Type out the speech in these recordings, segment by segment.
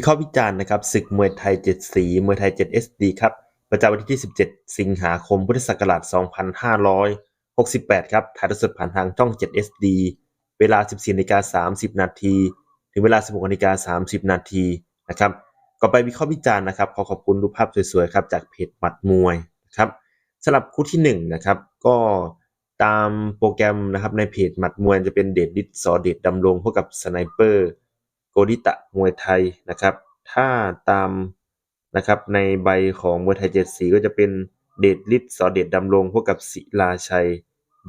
วิเคราะห์วิจารณ์นะครับศึกมวยไทย 7 สีมวยไทย 7 SD ครับ ประจำวันที่17สิงหาคม พุทธศักราช 2568 ครับ ถ่ายทอดสดผ่านทางช่อง 7 SD เวลา 14นาฬิกา30 นาที ถึงเวลา 16นาฬิกา30 นาทีนะครับก็ไปวิเคราะห์วิจารณ์นะครับขอขอบคุณรูปภาพสวยๆครับจากเพจหมัดมวยนะครับสำหรับคู่ที่1นะครับก็ตามโปรแกรมนะครับในเพจหมัดมวยจะเป็นเดชดิษสอเดชดำรงพบกับสไนเปอร์ โกดิตะมวยไทยนะครับ ถ้าตามนะครับในใบของมวยไทยเจ็ดสีก็จะเป็นเดชฤทธิ์สอเดชดำรงพวกกับศิลาชัย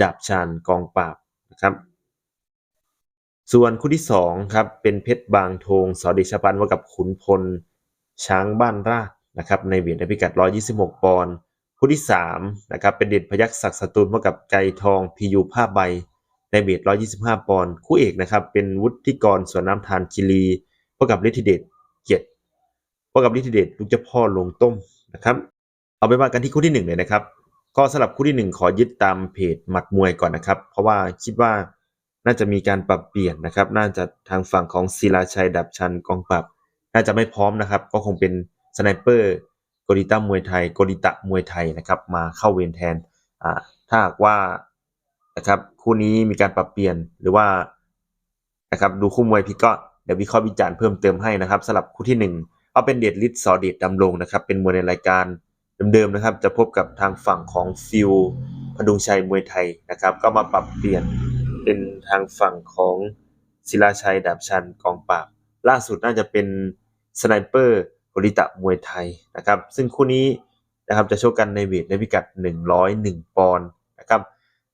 ดาบชานกองปราบนะครับ ส่วนคู่ที่สองครับเป็นเพชรบางโทงสอเดชพันธ์พบกับขุนพลช้างบ้านราชนะครับในเวียดในพิกัด 126 ปอนด์คู่ที่สามนะครับเป็นเด่นพยักษ์ศักดิ์สตูลพบกับไก่ทองพียูผ้าใบ ในเบท125 ปอนด์คู่เอกนะครับ เป็นวุฒิกรสวนน้ำทานคิรีพบกับฤทธิเดชเกียรติพบกับฤทธิเดชลูกเจ้าพ่อลงต้มนะครับ เอาไปว่ากันที่คู่ที่หนึ่งเลยนะครับ ก็สำหรับคู่ที่หนึ่งขอยึดตามเพจหมัดมวยก่อนนะครับ เพราะว่าคิดว่าน่าจะมีการปรับเปลี่ยนนะครับ น่าจะทางฝั่งของศิลาชัยดับชันกองปรับ น่าจะไม่พร้อมนะครับ ก็คงเป็นสไนเปอร์โกดิต้ามวยไทยโกดิตะมวยไทยนะครับ มาเข้าเวรแทนถ้าหากว่า นะครับคู่นี้มีการปรับเปลี่ยนหรือว่านะครับดูคู่มวยพี่ก็เดี๋ยววิเคราะห์วิจารณ์เพิ่มเติมให้นะครับสำหรับคู่ที่หนึ่งเอาเป็นเดชฤทธิ์สอเดชดำรงนะครับเป็นมวยในรายการเดิมๆนะครับ จะพบกับทางฝั่งของฟิวพดุงชัยมวยไทยนะครับ ก็มาปรับเปลี่ยนเป็นทางฝั่งของศิลาชัยดาบชันกองปราบล่าสุดน่าจะเป็นสไนเปอร์บริตะมวยไทยนะครับ ซึ่งคู่นี้นะครับจะโชว์กันในเวทในพิกัด 101 ปอนด์นะครับ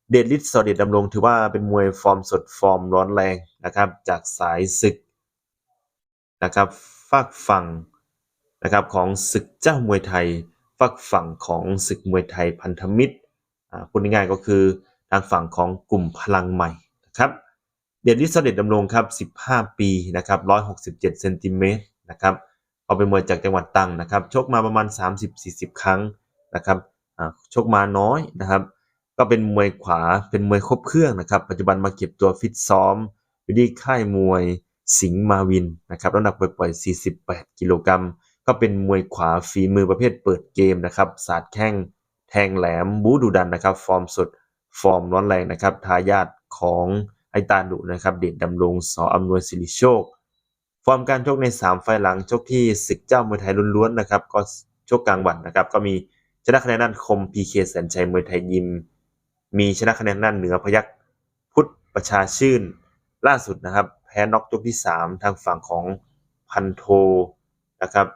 เดชฤทธิ์สอดชดำรงถือว่าเป็นมวยฟอร์มสดฟอร์มร้อนแรงนะครับ จากสายศึกนะครับฝากฝั่งนะครับของศึกเจ้ามวยไทยฝากฝั่งของศึกมวยไทยพันธมิตรอ่าพูดง่ายๆก็คือทางฝั่งของกลุ่มพลังใหม่นะครับเดชฤทธิ์สอดชดำรงครับ 15 ปีนะครับ167เซนติเมตรนะครับเอาเป็นมวยจากจังหวัดตรังนะครับชกมาประมาณ 30-40 ครั้งนะครับอ่าชกมาน้อยนะครับ ก็เป็นมวยขวาเป็นมวยครบเครื่องนะครับ ปัจจุบันมาเก็บตัวฟิตซ้อมอยู่ที่ค่ายมวยสิงห์มาวินนะครับน้ำหนักปล่อยๆ48 กิโลกรัม ก็เป็นมวยขวาฝีมือประเภทเปิดเกมนะครับ สาดแข้ง แทงแหลม บูดุดันนะครับ ฟอร์มสด ฟอร์มร้อนแรงนะครับ ทายาทของไอตาดุนะครับ เดชดำรงสออำนวยสิริโชค ฟอร์มการชกใน 3 ไฟหลังชกที่ศึกเจ้ามวยไทยล้วนๆนะครับ ก็ชกกลางวันนะครับ ก็มีชนะคะแนนด้านคมพีเคแสนชัยมวยไทยยิม มีชนะคะแนนด้านเหนือพยักพุทธประชาชื่นล่าสุดนะครับ แพ้น็อกยกที่ 3 ทางฝั่งของพันโทนะครับ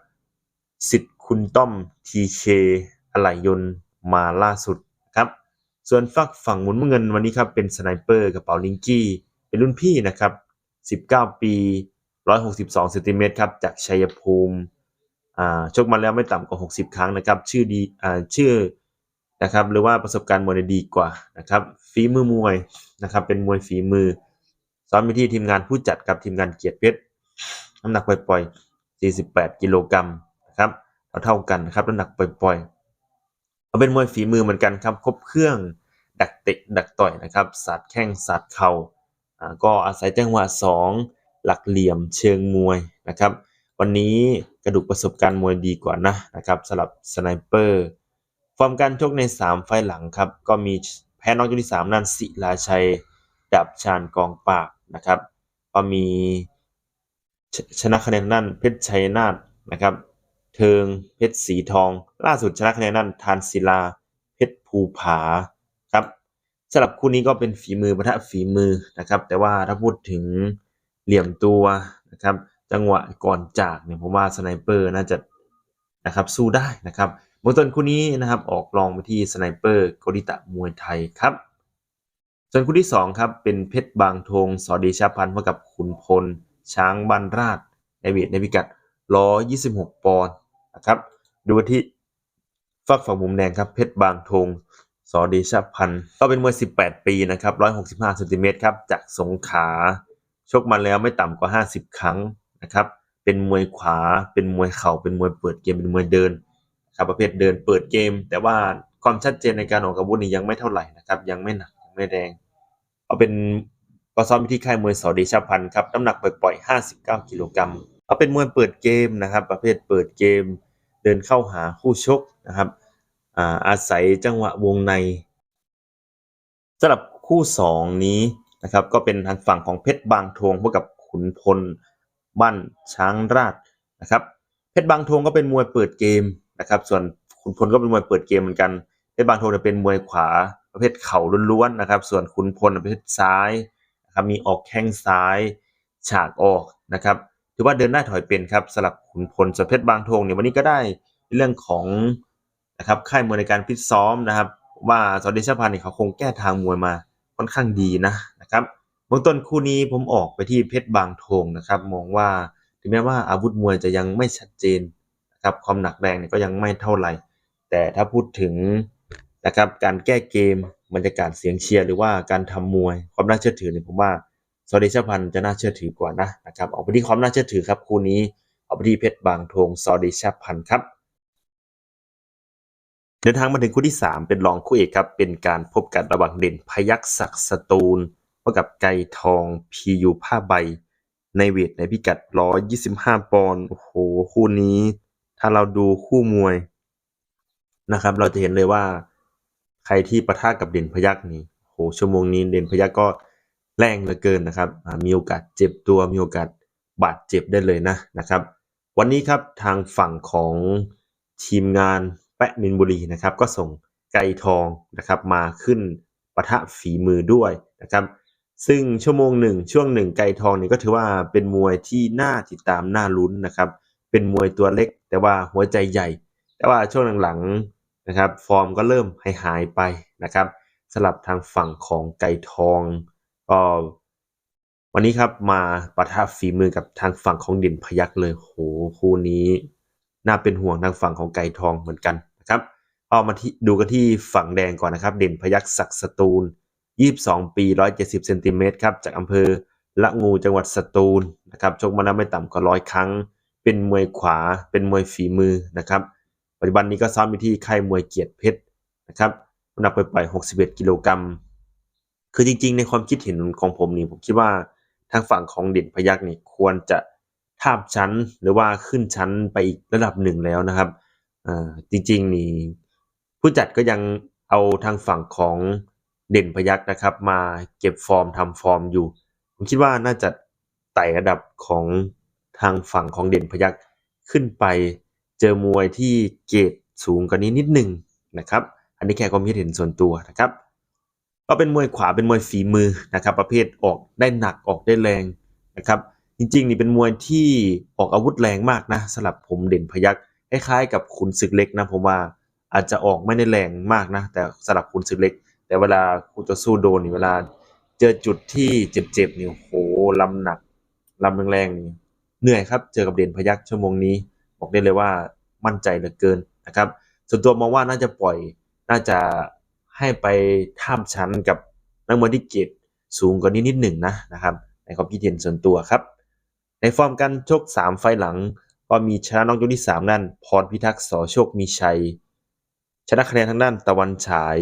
สิทธิ์คุณต้อมทีเคอะไหลยน์มาล่าสุดครับ ส่วนฝักฝั่งหมุนเงินวันนี้ครับเป็นสไนเปอร์กระเป๋าลิงกี้ เป็นรุ่นพี่นะครับ 19 ปี 162เซนติเมตรครับ จากชัยภูมิ อ่า ชกมาแล้วไม่ต่ำกว่า 60 ครั้งนะครับ ชื่อดี อ่า ชื่อ นะครับหรือว่าประสบการณ์มวยดีกว่านะครับฝีมือมวยนะครับเป็นมวยฝีมือซ้อมไปที่ทีมงานผู้จัดกับทีมงานเกียรติเพชรน้ำหนักปล่อยๆ48 กิโลกรัมนะครับเท่าๆกันนะครับน้ำหนักปล่อยๆเอาเป็นมวยฝีมือเหมือนกันครับครบเครื่องดักเตะดักต่อยนะครับสาดแข้งสาดเข่าอ่าก็อาศัยจังหวะ 2 หลักเหลี่ยมเชิงมวยนะครับ วันนี้กระดูกประสบการณ์มวยดีกว่านะนะครับสำหรับสไนเปอร์ ฟอร์มการชกใน 3 ไฟล์หลังครับ ก็มีแพ้น็อกยกที่ 3 นั่นศิลาชัยดับชานกองปราบนะครับ ก็มีชชนะคะแนนนั่นเพชรชัยนาทนะครับ เทิงเพชรสีทอง ล่าสุดชนะคะแนนนั่นทานศิลาเพชรภูผาครับสำหรับคู่นี้ก็เป็นฝีมือปะทะฝีมือนะครับ แต่ว่าถ้าพูดถึงเหลี่ยมตัวนะครับ จังหวะก่อนจากเนี่ยผมว่าสไนเปอร์น่าจะนะครับสู้ได้นะครับ เบื้องต้นคู่นี้นะครับออกลองไปที่สไนเปอร์โกริตะมวยไทยครับ ส่วนคู่ที่2ครับเป็นเพชรบางทงสอเดชาพันธ์พบกับขุนพล ช้างบันราชในเวทในพิกัด 126 ปอนด์นะครับดูที่ฝักฝั่งมุมแดงครับเพชรบางทงสอเดชาพันธ์ก็เป็นมวย 18 ปีนะครับ165เซนติเมตรครับจากสงขาชกมาแล้วไม่ต่ำกว่า 50 ครั้งนะครับเป็นมวยขวาเป็นมวยเข่าเป็นมวยเปิดเกมเป็นมวยเดิน ครับประเภทเดินเปิดเกม แต่ว่าความชัดเจนในการออกอาวุธนี่ยังไม่เท่าไหร่นะครับ ยังไม่หนักยังไม่แดงเอาเป็นก็ซ้อมที่ค่ายมวยสอเดชาพันธ์ครับน้ำหนักปล่อยๆ59กิโลกรัมเอาเป็นมวยเปิดเกมนะครับ ประเภทเปิดเกม เดินเข้าหาคู่ชกนะครับอาอาศัยจังหวะวงในสำหรับคู่สองนี้นะครับก็เป็นทางฝั่งของเพชรบางทงพบกับขุนพลบ้านช้างราชนะครับ เพชรบางทงก็เป็นมวยเปิดเกม นะครับส่วนขุนพลก็เป็นมวยเปิดเกมเหมือนกันเพชรบางทงเนี่ยเป็นมวยขวาประเภทเข่าล้วนๆนะครับ ส่วนขุนพลประเภทซ้ายนะครับมีออกแข้งซ้ายฉากออกนะครับถือว่าเดินหน้าถอยเป็นครับสำหรับขุนพลส่วนเพชรบางทงเนี่ยวันนี้ก็ได้เรื่องของนะครับค่ายมวยในการฟิตซ้อมนะครับ ว่าสอเดชพันธ์เนี่ยเขาคงแก้ทางมวยมาค่อนข้างดีนะนะครับเบื้องต้นคู่นี้ผมออกไปที่เพชรบางทงนะครับ มองว่าถึงแม้ว่าอาวุธมวยจะยังไม่ชัดเจน นะครับความหนักแรงเนี่ยก็ยังไม่เท่าไหร่ แต่ถ้าพูดถึงนะครับการแก้เกมบรรยากาศเสียงเชียร์หรือว่าการทำมวยความน่าเชื่อถือเนี่ยผมว่าสอเดชพันธ์จะน่าเชื่อถือกว่านะนะครับออกไปที่ความน่าเชื่อถือครับคู่นี้ออกไปที่เพชรบางทงสอเดชพันธ์ครับเดินทางมาถึงคู่ที่ 3 เป็นรองคู่เอกครับ เป็นการพบกันระหว่างเด่นพยักศักสตูลพบกับไก่ทองพียูผ้าใบ ในเวทในพิกัด 125 ปอนด์โอ้โห คู่นี้ ถ้าเราดูคู่มวยนะครับ เราจะเห็นเลยว่าใครที่ประทะกับเด่นพยักนี่โหชั่วโมงนี้เด่นพยักก็แรงเหลือเกินนะครับมีโอกาสเจ็บตัวมีโอกาสบาดเจ็บได้เลยนะนะครับ วันนี้ครับทางฝั่งของทีมงานแปะมินบุรีนะครับ ก็ส่งไก่ทองนะครับมาขึ้นปะทะฝีมือด้วยนะครับ ซึ่งชั่วโมงหนึ่งช่วงหนึ่งไก่ทองนี่ก็ถือว่าเป็นมวยที่น่าติดตามน่าลุ้นนะครับ เป็นมวยตัวเล็ก แต่ว่าหัวใจใหญ่ แต่ว่าช่วงหลังๆนะครับฟอร์มก็เริ่มหายหายไปนะครับสลับทางฝั่งของไก่ทองก็วันนี้ครับมาปะทะฝีมือกับทางฝั่งของเด่นพยักเลยโหคู่นี้ น่าเป็นห่วงทางฝั่งของไก่ทองเหมือนกันนะครับเอามาที่ดูกันที่ฝั่งแดงก่อนนะครับ เด่นพยักศักสตูล 22 ปี 170เซนติเมตรครับจากอำเภอละงูจังหวัดสตูลนะครับชกมาแล้วไม่ต่ำกว่าร้อยครั้ง เป็นมวยขวา เป็นมวยฝีมือนะครับ ปัจจุบันนี้ก็ซ้อมอยู่ที่ค่ายมวยเกียรติเพชรนะครับน้ำหนักไปปล่อย61 กิโลกรัม คือจริงๆ ในความคิดเห็นของผมนี่ผมคิดว่าทางฝั่งของเด่นพยักนี่ควรจะทาบชั้นหรือว่าขึ้นชั้นไปอีกระดับหนึ่งแล้วนะครับจริงๆนี่ผู้จัดก็ยังเอาทางฝั่งของเด่นพยักนะครับ มาเก็บฟอร์มทำฟอร์มอยู่ ผมคิดว่าน่าจะไต่ระดับของ ทางฝั่งของเด่นพยักขึ้นไปเจอมวยที่เกรดสูงกว่านี้นิดหนึ่งนะครับ อันนี้แค่ความคิดเห็นส่วนตัวนะครับ ก็เป็นมวยขวาเป็นมวยฝีมือนะครับ ประเภทออกได้หนักออกได้แรงนะครับ จริง ๆ นี่เป็นมวยที่ออกอาวุธแรงมากนะสำหรับผมเด่นพยักคล้ายๆกับขุนศึกเล็กนะผมว่าอาจจะออกไม่ได้แรงมากนะ แต่สำหรับขุนศึกเล็ก แต่เวลาคู่ต่อสู้โดนนี่เวลาเจอจุดที่เจ็บๆนี่โอ้โหลำหนักลำแรงๆนี่ เหนื่อยครับ เจอกับเด่นพยักชั่วโมงนี้ บอกได้เลยว่ามั่นใจเหลือเกินนะครับ ส่วนตัวมองว่าน่าจะปล่อย น่าจะให้ไปท่ามชั้นกับนักมวยที่เกรดสูงกว่านี้นิดหนึ่งนะนะครับ ในความคิดเห็นส่วนตัวครับ ในฟอร์มการชก 3 ไฟหลัง ก็มีชนะน็อกยกที่ 3 นั่น พรพิทักษ์สอโชคมีชัย ชนะคะแนนทางด้านตะวันฉาย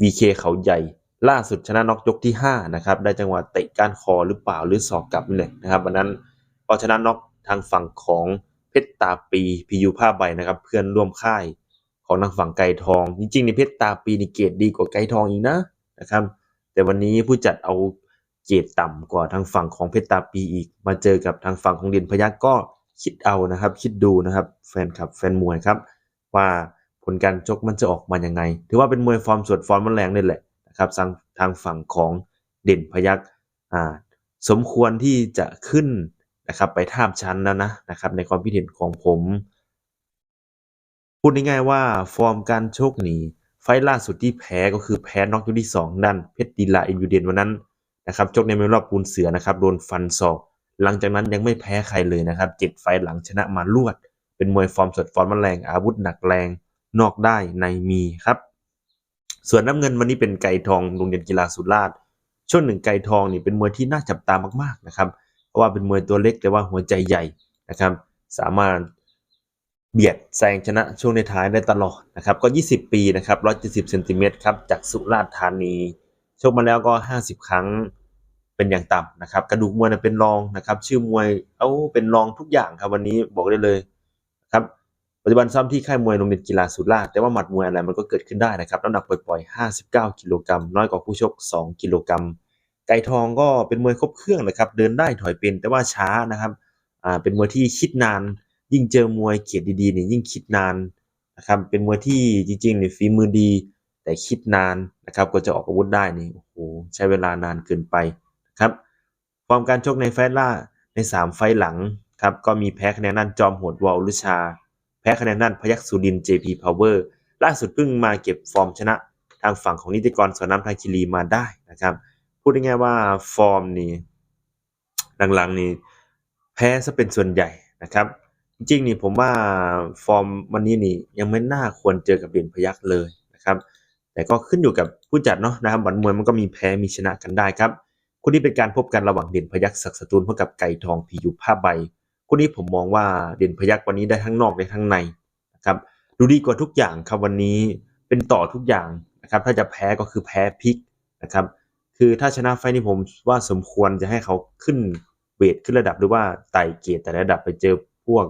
VK เขาใหญ่ล่าสุดชนะน็อกยกที่ 5 นะครับ ได้จังหวะเตะก้านคอหรือเปล่าหรือศอกกลับนี่แหละนะครับวันนั้น ก็ชนะน็อกทางฝั่งของเพชรตาปีพียูผ้าใบนะครับ เพื่อนร่วมค่ายของทางฝั่งไก่ทอง จริงๆในเพชรตาปีนี่เกรดดีกว่าไก่ทองอีกนะนะครับ แต่วันนี้ผู้จัดเอาเกรดต่ำกว่าทางฝั่งของเพชรตาปีอีก มาเจอกับทางฝั่งของเด่นพยักก็คิดเอานะครับ คิดดูนะครับ แฟนคลับแฟนมวยครับ ว่าผลการชกมันจะออกมายังไง ถือว่าเป็นมวยฟอร์มสดฟอร์มมันแรงนี่แหละนะครับทางทางฝั่งของเด่นพยักอ่าสมควรที่จะขึ้น นะครับไปท่ามชั้นแล้วนะนะครับในความคิดเห็นของผม พูดง่ายๆว่าฟอร์มการโชกนี่ไฟล่าสุดที่แพ้ก็คือแพ้น็อกยกที่สองด้านเพชรดีลาอินวิเดนวันนั้นนะครับชกในรอบปูนเสือนะครับโดนฟันศอก หลังจากนั้นยังไม่แพ้ใครเลยนะครับเจ็ดไฟหลังชนะมาลวด เป็นมวยฟอร์มสดฟอร์มมันแรงอาวุธหนักแรงนอกได้ในมีครับ ส่วนน้ำเงินวันนี้เป็นไก่ทองโรงเรียนกีฬาสุราษฎร์ช่วงหนึ่งไก่ทองนี่เป็นมวยที่น่าจับตามากๆนะครับ ว่าเป็นมวยตัวเล็กแต่ว่าหัวใจใหญ่นะครับ สามารถเบียดแซงชนะช่วงในท้ายได้ตลอดนะครับ ก็ 20 ปีนะครับ 170เซนติเมตรครับ จากสุราษฎร์ธานีชกมาแล้วก็ 50 ครั้งเป็นอย่างต่ำนะครับ กระดูกมวยเป็นรองนะครับ ชื่อมวยเอาเป็นรองทุกอย่างครับวันนี้บอกได้เลยครับปัจจุบันซ้อมที่ค่ายมวยโรงเรียนกีฬาสุราษฎร์แต่ว่าหมัดมวยอะไรมันก็เกิดขึ้นได้นะครับน้ำหนักปล่อยๆ59 กิโลกรัมน้อยกว่าผู้ชก 2 กิโลกรัม ไก่ทองก็เป็นมวยครบเครื่องนะครับ เดินได้ถอยเป็นแต่ว่าช้านะครับอ่าเป็นมวยที่คิดนาน ยิ่งเจอมวยเกียรติดีๆเนี่ยยิ่งคิดนานนะครับเป็นมวยที่จริงๆเนี่ยฝีมือดี แต่คิดนานนะครับก็จะออกอาวุธได้นี่โอ้โหใช้เวลานานเกินไปนะครับฟอร์มการชกในไฟล์ล่าใน 3 ไฟล์หลังครับก็มีแพ้คะแนนนั่นจอมโหดวอลลุชา แพ้คะแนนนั่นพยัคฆ์สุดิน JP Power ล่าสุดเพิ่งมาเก็บฟอร์มชนะทางฝั่งของนิติกรสวนน้ำทางคิรีมาได้นะครับ พูดง่ายๆว่าฟอร์มนี่หลังๆนี่แพ้ซะเป็นส่วนใหญ่นะครับ จริงๆนี่ผมว่าฟอร์มวันนี้นี่ยังไม่น่าควรเจอกับเด่นพยักเลยนะครับ แต่ก็ขึ้นอยู่กับผู้จัดเนาะนะครับวันมวยมันก็มีแพ้มีชนะกันได้ครับคู่นี้เป็นการพบกันระหว่างเด่นพยักศักสตูลพบกับไก่ทองพีอยู่ผ้าใบคู่นี้ผมมองว่าเด่นพยักวันนี้ได้ทั้งนอกได้ทั้งในนะครับดูดีกว่าทุกอย่างครับวันนี้เป็นต่อทุกอย่างนะครับ ถ้าจะแพ้ก็คือแพ้พลิกนะครับ คือถ้าชนะไฟล์นี้ผมว่าสมควรจะให้เขาขึ้นเวทขึ้นระดับหรือว่าไต่เกียรดแต่ระดับไปเจอพวก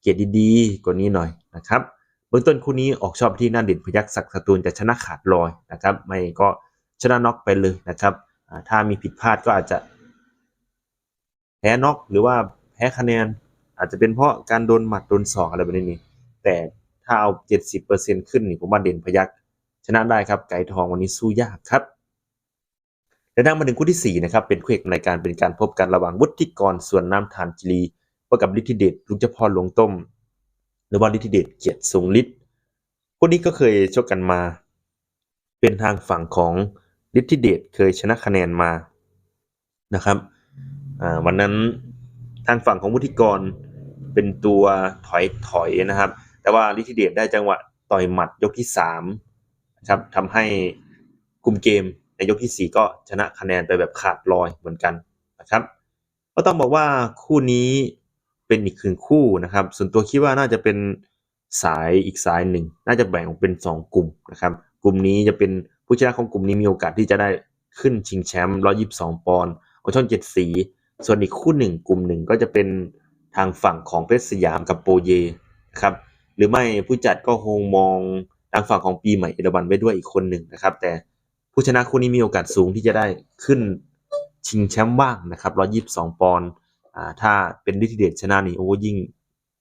เกียรดดีๆกว่านี้หน่อยนะครับเบื้องต้นคู่นี้ออกชอบที่น้าเด่นพยักศักดิ์สตูลจะชนะขาดลอยนะครับ ไม่ก็ชนะน็อกไปเลยนะครับถ้ามีผิดพลาดก็อาจจะแพ้น็อกหรือว่าแพ้คะแนน อาจจะเป็นเพราะการโดนหมัดโดนศอกอะไรแบบนี้ แต่ถ้าเอา 70%ขึ้นนี่ผมว่าเด่นพยักชนะได้ครับไก่ทองวันนี้สู้ยากครับ และนั่งมาถึงคู่ที่ 4 นะครับ เป็นคู่เอกในการเป็นการพบกันระหว่างวุฒิกรส่วนน้ำทานจิรีพบกับฤทธิเดชลุงเจ้าพ่อหลวงต้ม หรือว่าฤทธิเดชเกียรติทรงฤทธิ์คู่นี้ก็เคยชกกันมา เป็นทางฝั่งของฤทธิเดชเคยชนะคะแนนมานะครับวันนั้นทางฝั่งของวุฒิกรเป็นตัวถอยถอยนะครับ แต่ว่าฤทธิเดชได้จังหวะต่อยหมัดยกที่สามนะครับทำให้คุมเกม ในยกที่สี่ก็ชนะคะแนนไปแบบขาดลอยเหมือนกันนะครับ ก็ต้องบอกว่าคู่นี้เป็นอีกคืนคู่นะครับ ส่วนตัวคิดว่าน่าจะเป็นสายอีกสายหนึ่ง น่าจะแบ่งออกเป็นสองกลุ่มนะครับ กลุ่มนี้จะเป็นผู้ชนะของกลุ่มนี้มีโอกาสที่จะได้ขึ้นชิงแชมป์122 ปอนด์ของช่องเจ็ดสี ส่วนอีกคู่หนึ่งกลุ่มหนึ่งก็จะเป็นทางฝั่งของเพชรสยามกับโปเยนะครับหรือไม่ผู้จัดก็คงมองทางฝั่งของปีใหม่เอราวันไว้ด้วยอีกคนหนึ่งนะครับ แต่ ผู้ชนะคู่นี้มีโอกาสสูงที่จะได้ขึ้นชิงแชมป์บ้างนะครับ122 ปอนด์ถ้าเป็นลิทิเดตชนะนี่โอ้ยิ่ง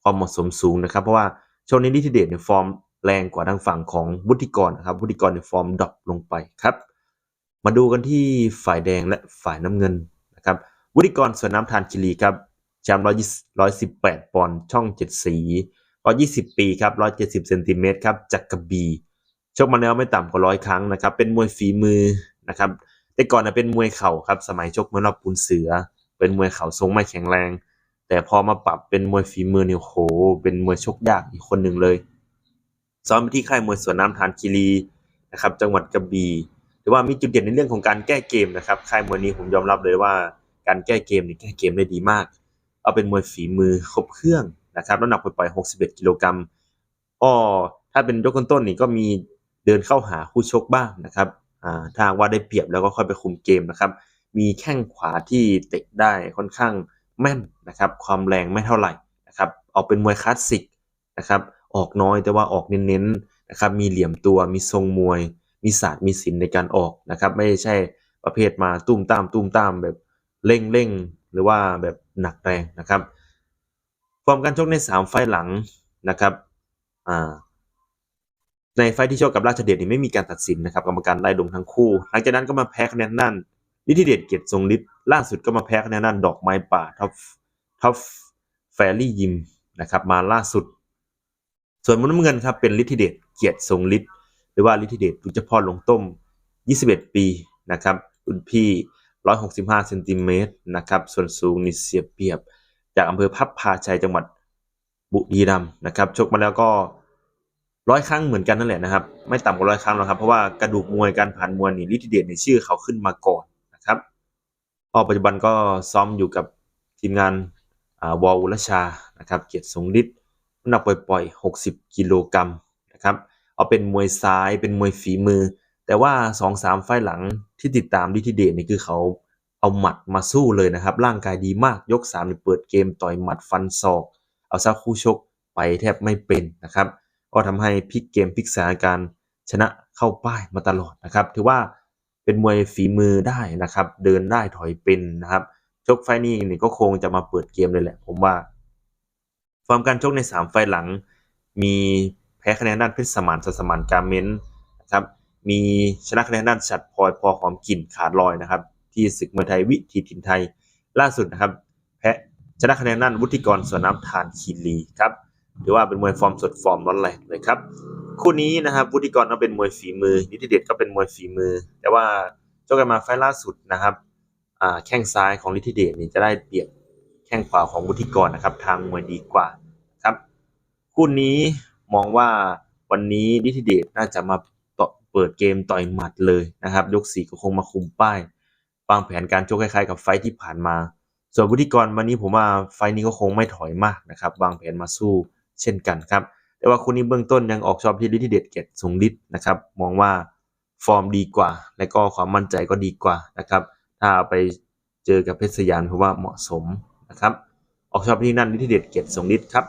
ความเหมาะสมสูงนะครับ เพราะว่าช่วงนี้ลิทิเดตเนี่ยฟอร์มแรงกว่าทางฝั่งของวุฒิกรนะครับวุฒิกรเนี่ยฟอร์มดรอปลงไปครับ มาดูกันที่ฝ่ายแดงและฝ่ายน้ำเงินนะครับวุฒิกรสวนน้ำทานคิรีครับแชมป์118ปอนด์ช่อง7สี120ปีครับ170เซนติเมตรครับจากกระบี ชกมาแล้วไม่ต่ำกว่าร้อยครั้งนะครับ เป็นมวยฝีมือนะครับ แต่ก่อนนะเป็นมวยเข่าครับ สมัยชกมวยรอบปูนเสือ เป็นมวยเข่าทรงไม่แข็งแรง แต่พอมาปรับเป็นมวยฝีมือเนี่ยโห เป็นมวยชกยากอีกคนหนึ่งเลย ซ้อมที่ค่ายมวยสวนน้ำทานคีรีนะครับ จังหวัดกระบี่ถือว่ามีจุดเด่นในเรื่องของการแก้เกมนะครับ ค่ายมวยนี้ผมยอมรับเลยว่า การแก้เกมนี่แก้เกมได้ดีมาก เอาเป็นมวยฝีมือครบเครื่องนะครับ น้ำหนักปล่อยๆ61กิโลกรัมก็ถ้าเป็นยกต้นๆนี่ก็มี เดินเข้าหาคู่ชกบ้างนะครับถ้าว่าได้เปรียบแล้วก็ค่อยไปคุมเกมนะครับ มีแข้งขวาที่เตะได้ค่อนข้างแม่นนะครับ ความแรงไม่เท่าไหร่นะครับ ออกเป็นมวยคลาสสิกนะครับ ออกน้อยแต่ว่าออกเน้นๆนะครับ มีเหลี่ยมตัว มีทรงมวย มีศาสตร์ มีศิลป์ในการออกนะครับ ไม่ใช่ประเภทมาตุ้มตามตุ้มตามแบบเร่งเร่งหรือว่าแบบหนักแรงนะครับฟอร์มการชกใน 3 ไฟหลังนะครับ อ่า ในไฟที่ชกกับราชเดชนี่ไม่มีการตัดสินนะครับกรรมการไล่ลงทั้งคู่ หลังจากนั้นก็มาแพ้คะแนนนั่นนิติเดชเกียรติทรงฤทธิ์ล่าสุดก็มาแพ้คะแนนนั่นดอกไม้ป่าท็อปท็อปแฟรี่ยิมนะครับมาล่าสุด ส่วนมุมน้ำเงินครับเป็นฤทธิเดชเกียรติทรงฤทธิ์หรือว่าฤทธิเดชลุงเจพ่อลงต้ม 21 ปีนะครับรุ่นพี่ 165เซนติเมตรนะครับส่วนสูงนี่เสียเปรียบ จากอำเภอพับพาชัยจังหวัดบุรีรัมย์นะครับชกมาแล้วก็ ร้อยครั้งเหมือนกันนั่นแหละนะครับ ไม่ต่ำกว่าร้อยครั้งหรอกครับ เพราะว่ากระดูกมวยการผ่านมวยนี่ลิทิเดชในชื่อเขาขึ้นมาก่อนนะครับพอปัจจุบันก็ซ้อมอยู่กับทีมงานอ่าวอลอุลชานะครับ เกียรติสงฤทธิ์น้ำหนักปล่อยๆ 60 กิโลกรัมนะครับเอาเป็นมวยซ้ายเป็นมวยฝีมือ แต่ว่า 2-3 ไฟหลังที่ติดตามลิทิเดชนี่คือเขาเอาหมัดมาสู้เลยนะครับ ร่างกายดีมากยก3นี่เปิดเกมต่อยหมัดฟันศอก เอาซะคู่ชกไปแทบไม่เป็นนะครับ ก็ทำให้พลิกเกมพลิกสถานการณ์ชนะเข้าป้ายมาตลอดนะครับ ถือว่าเป็นมวยฝีมือได้นะครับ เดินได้ถอยเป็นนะครับชกไฟล์นี้นี่ก็คงจะมาเปิดเกมเลยแหละ ผมว่า ฟอร์มการชกใน 3 ไฟล์หลัง มีแพ้คะแนนด้านเพชรสมานสสมานการเมนนะครับ มีชนะคะแนนด้านฉัดพลอยพอหอมกลิ่นขาดลอยนะครับ ที่ศึกมวยไทยวิถีถิ่นไทยล่าสุดนะครับ แพ้ชนะคะแนนด้านวุฒิกรสวนน้ำทานคีรีครับ ถือว่าเป็นมวยฟอร์มสดฟอร์มร้อนแรงเลยครับคู่นี้นะครับวุฒิกรก็เป็นมวยฝีมือนิติเดชก็เป็นมวยฝีมือ แต่ว่าเจ้ากันมาไฟล่าสุดนะครับแข้งซ้ายของนิติเดชนี่จะได้เปรียบแข้งขวาของวุฒิกรนะครับ ทางมวยดีกว่าครับคู่นี้มองว่าวันนี้นิติเดชน่าจะมาเปิดเกมต่อยหมัดเลยนะครับ ยกสี่ก็คงมาคุมป้ายวางแผนการโชกคล้ายๆกับไฟที่ผ่านมา ส่วนวุฒิกรวันนี้ผมว่าไฟนี้ก็คงไม่ถอยมากนะครับ วางแผนมาสู้ เช่นกันครับ แต่ว่าคู่นี้เบื้องต้นยังออกชอบที่ลิทธิเดชเกียรติสงฤทธิ์นะครับ มองว่าฟอร์มดีกว่า และก็ความมั่นใจก็ดีกว่านะครับ ถ้าเอาไปเจอกับเพชรสยามผมว่าเหมาะสมนะครับ ออกชอบที่นั่นลิทธิเดชเกียรติสงฤทธิ์ครับ